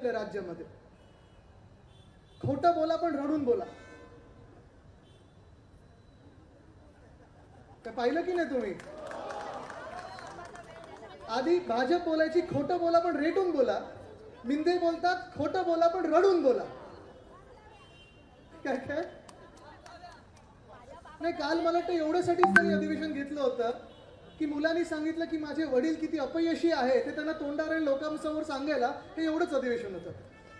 आपल्या राज्यामध्ये. खोटं बोला पण रडून बोला. काय पाहिलं की नाही तुम्ही? आधी भाजप बोलायची खोटं बोला पण रेटून बोला. मिंदे बोलतात खोटं बोला पण रडून बोला. काय काय? नाही काल मला वाटतं एवढ्यासाठीच तरी अधिवेशन घेतलं होतं. की मुलांनी सांगितलं की माझे वडील किती अपयशी आहे ते त्यांना तोंडारे लोकांसमोर सांगायला हे एवढंच अधिवेशन होतं.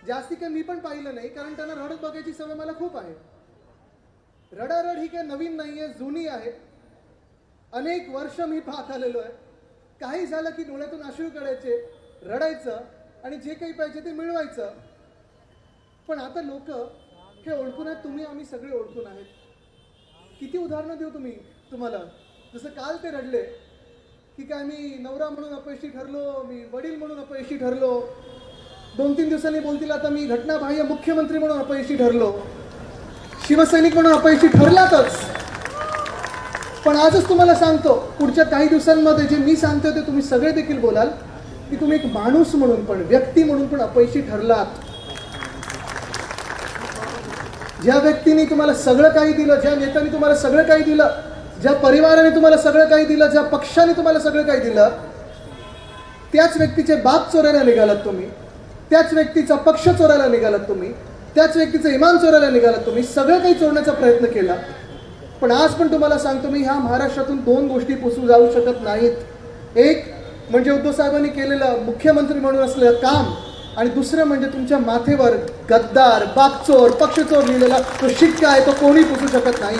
जास्ती काही मी पण पाहिलं नाही कारण त्यांना रडत बघायची सवय मला खूप आहे. रडारड ही काही नवीन नाही आहे जुनी आहे. अनेक वर्ष मी पाहत आलेलो आहे. काही झालं की डोळ्यातून अश्रू काढायचे रडायचं आणि जे काही पाहिजे ते मिळवायचं. पण आता लोक हे ओळखून आहेत तुम्ही आम्ही सगळे ओळखून आहेत. किती उदाहरणं देऊ तुम्ही तुम्हाला? जसं काल ते रडले की काय मी नवरा म्हणून अपयशी ठरलो मी वडील म्हणून अपयशी ठरलो. दोन तीन दिवसांनी बोलतील आता मी घटनाबाह्य मुख्यमंत्री म्हणून अपयशी ठरलो. शिवसैनिक म्हणून अपयशी ठरलातच. पण आजच तुम्हाला सांगतो पुढच्या काही दिवसांमध्ये जे मी सांगतो ते तुम्ही सगळे देखील बोलाल की तुम्ही एक माणूस म्हणून पण व्यक्ती म्हणून पण अपयशी ठरलात. ज्या व्यक्तीने तुम्हाला सगळं काही दिलं ज्या नेत्याने तुम्हाला सगळं काही दिलं ज्या परिवाराने तुम्हाला सगळं काही दिलं ज्या पक्षाने तुम्हाला सगळं काही दिलं त्याच व्यक्तीचे बाप चोरायला निघालात तुम्ही त्याच व्यक्तीचा पक्ष चोरायला निघालात तुम्ही त्याच व्यक्तीचं इमान चोरायला निघालात तुम्ही सगळं काही चोरण्याचा प्रयत्न केला. पण आज पण तुम्हाला सांगतो मी ह्या महाराष्ट्रातून दोन गोष्टी पुसू जाऊ शकत नाहीत. एक म्हणजे उद्धव साहेबांनी केलेलं मुख्यमंत्री म्हणून असलेलं काम आणि दुसरं म्हणजे तुमच्या माथेवर गद्दार बागचोर पक्षचोर लिहिलेला तो शिक्का आहे तो कोणी पुसू शकत नाही.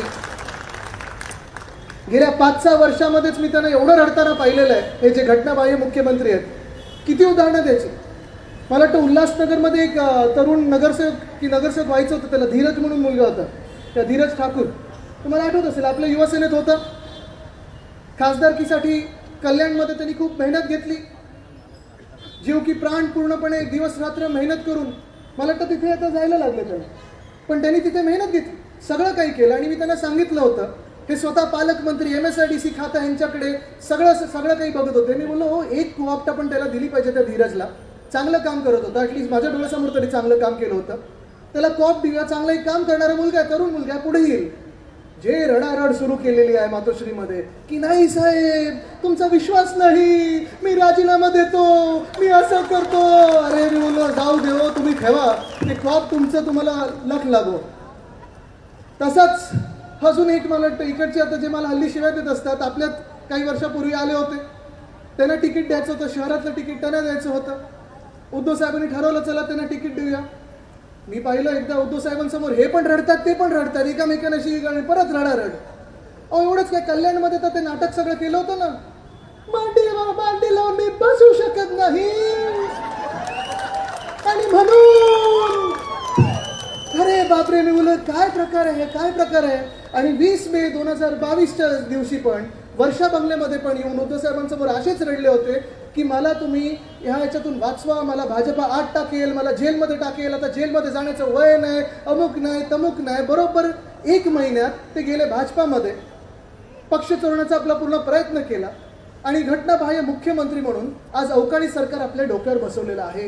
गेल्या पाच सहा वर्षामध्येच मी त्यांना एवढं रडताना पाहिलेलं आहे. हे जे घटनाबाह्य मुख्यमंत्री आहेत किती उदाहरणं द्यायची? मला वाटतं उल्हासनगरमध्ये एक तरुण नगरसेवक की नगरसेवक व्हायचं होतं त्याला धीरज म्हणून मुलगा होता. त्या धीरज ठाकूर. तुम्हाला आठवत असेल आपल्या युवासेनेत होतं. खासदारकीसाठी कल्याणमध्ये त्यांनी खूप मेहनत घेतली. जीव की प्राण पूर्णपणे दिवस रात्र मेहनत करून मला वाटतं तिथे आता जायला लागलं त्यांना पण त्यांनी तिथे मेहनत घेतली. सगळं काही केलं आणि मी त्यांना सांगितलं होतं हे स्वतः पालकमंत्री M S I D C खाता यांच्याकडे सगळं सगळं काही बघत होते. मी बोललो हो एक कुआप्टा पण त्याला दिली पाहिजे त्या धीरजला. चांगलं काम करत होतं. ॲटलिस्ट माझ्या डोळ्यासमोर तरी चांगलं काम केलं होतं. त्याला कॉप देऊया चांगलं एक काम करणारा मुलगा आहे तरुण मुलगा पुढे येईल. जे रडारड सुरू केलेली आहे मातोश्रीमध्ये. की नाही साहेब तुमचा विश्वास नाही. मी राजीनामा देतो. मी असं करतो. अरे मी बोललो जाऊ देव हो, तुम्ही ठेवा. ते कॉप तुमचं तुम्हाला लख लागो. तसंच अजून एक मला वाटतं इकडचे आता जे मला हल्ली शिवाय देत असतात आपल्यात काही वर्षापूर्वी आले होते. त्यांना तिकीट द्यायचं होतं शहरातलं तिकीट त्यांना द्यायचं होतं. उद्धव साहेबांनी ठरवलं चला त्यांना तिकीट देऊया. मी पाहिलं एकदा उद्धव साहेबांसमोर हे पण रडतात ते पण रडतात एकामेकांशी गाणी परत रडा रड अहो एवढंच काय कल्याणमध्ये तर ते नाटक सगळं केलं होतं ना. मांडीवर मांडी लावून मी बसू शकत नाही. आणि म्हणून बापरे मी बोललो काय प्रकार आहे काय प्रकार आहे? आणि वीस मे दोन हजार बावीसच्या दिवशी पण वर्षा बंगल्यामध्ये पण येऊन उद्धव साहेबांसमोर असेच रडले होते की मला तुम्ही ह्या याच्यातून वाचवा मला भाजपा आत टाकेल मला जेलमध्ये टाकेल आता जेलमध्ये जाण्याचं वय नाही अमुक नाही तमुक नाही बरोबर एक महिन्यात ते गेले भाजपामध्ये. पक्ष चोरण्याचा आपला पूर्ण प्रयत्न केला. आणि घटनाबाह्य मुख्यमंत्री म्हणून आज अवकाळी सरकार आपल्या डोक्यावर बसवलेलं आहे.